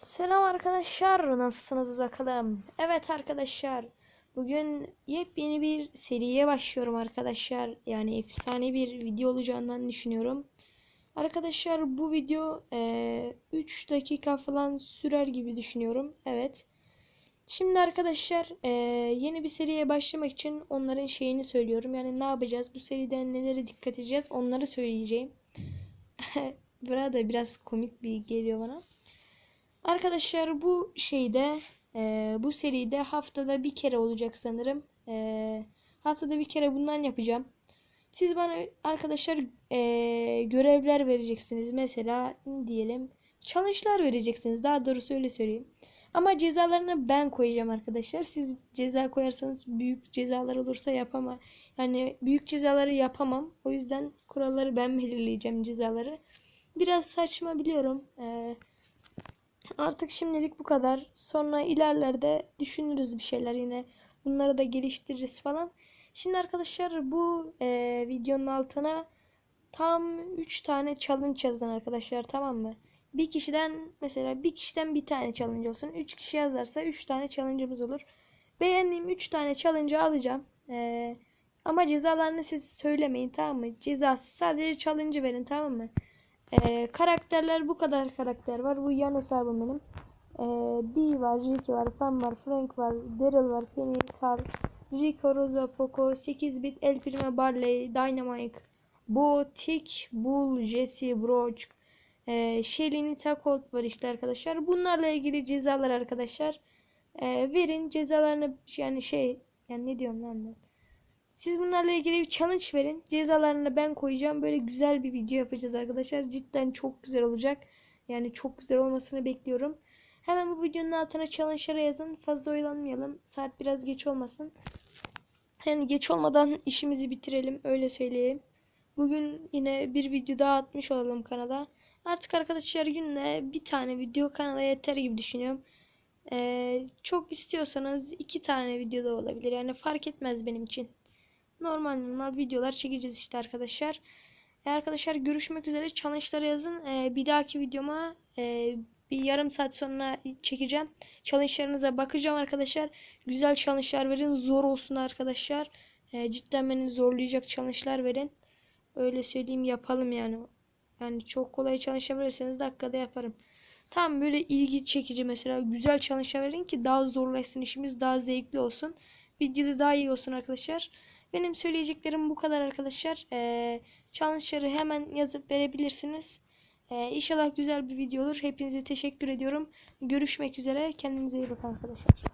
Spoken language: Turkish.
Selam arkadaşlar, nasılsınız bakalım? Evet arkadaşlar, bugün yepyeni bir seriye başlıyorum arkadaşlar. Yani efsane bir video olacağından düşünüyorum. Arkadaşlar bu video eee, 3 dakika falan sürer gibi düşünüyorum. Evet. Şimdi arkadaşlar eee, yeni bir seriye başlamak için onların şeyini söylüyorum. Yani ne yapacağız? Bu seriden nelere dikkat edeceğiz? Onları söyleyeceğim. Burada biraz komik bir geliyor bana. Arkadaşlar bu şeyde e, bu seride haftada bir kere olacak sanırım. E, haftada bir kere bundan yapacağım. Siz bana arkadaşlar e, görevler vereceksiniz. Mesela ne diyelim? Challenge'lar vereceksiniz. Daha doğrusu öyle söyleyeyim. Ama cezalarını ben koyacağım arkadaşlar. Siz ceza koyarsanız büyük cezalar olursa yapamam. Yani büyük cezaları yapamam. O yüzden kuralları ben belirleyeceğim cezaları. Biraz saçma biliyorum. Eee Artık şimdilik bu kadar. Sonra ilerlerde düşünürüz bir şeyler yine. Bunları da geliştiririz falan. Şimdi arkadaşlar bu e, videonun altına tam 3 tane challenge yazın arkadaşlar tamam mı? Bir kişiden mesela bir kişiden bir tane challenge olsun. 3 kişi yazarsa 3 tane challenge'ımız olur. Beğendiğim 3 tane challenge'ı alacağım. E, ama cezalarını siz söylemeyin tamam mı? Cezası sadece challenge verin tamam mı? Ee, karakterler bu kadar karakter var. Bu yan hesabım benim. Ee, B var, Ricky var, Pam var, Frank var, Daryl var, Penny, Carl, Rico, Rosa, Poco, 8 bit, El Primo, Barley, Dynamite, Bo, Tick, Bull, Jesse, Brock, e, Shelly, Nita, Colt var işte arkadaşlar. Bunlarla ilgili cezalar arkadaşlar. Ee, verin cezalarını yani şey yani ne diyorum lan ben. Siz bunlarla ilgili bir challenge verin. Cezalarını ben koyacağım. Böyle güzel bir video yapacağız arkadaşlar. Cidden çok güzel olacak. Yani çok güzel olmasını bekliyorum. Hemen bu videonun altına challenge'lara yazın. Fazla oyalanmayalım. Saat biraz geç olmasın. Yani geç olmadan işimizi bitirelim. Öyle söyleyeyim. Bugün yine bir video daha atmış olalım kanala. Artık arkadaşlar günde bir tane video kanala yeter gibi düşünüyorum. Ee, çok istiyorsanız iki tane video da olabilir. Yani fark etmez benim için normal normal videolar çekeceğiz işte arkadaşlar. E arkadaşlar görüşmek üzere. Challenge'lara yazın. E, bir dahaki videoma e, bir yarım saat sonra çekeceğim. Challenge'larınıza bakacağım arkadaşlar. Güzel challenge'lar verin. Zor olsun arkadaşlar. E, cidden beni zorlayacak challenge'lar verin. Öyle söyleyeyim yapalım yani. Yani çok kolay challenge verirseniz dakikada yaparım. Tam böyle ilgi çekici mesela güzel challenge'lar verin ki daha zorlaşsın işimiz daha zevkli olsun. Videoda daha iyi olsun arkadaşlar. Benim söyleyeceklerim bu kadar arkadaşlar. Ee, challenge'ları hemen yazıp verebilirsiniz. Ee, inşallah güzel bir video olur. Hepinize teşekkür ediyorum. Görüşmek üzere. Kendinize iyi bakın arkadaşlar.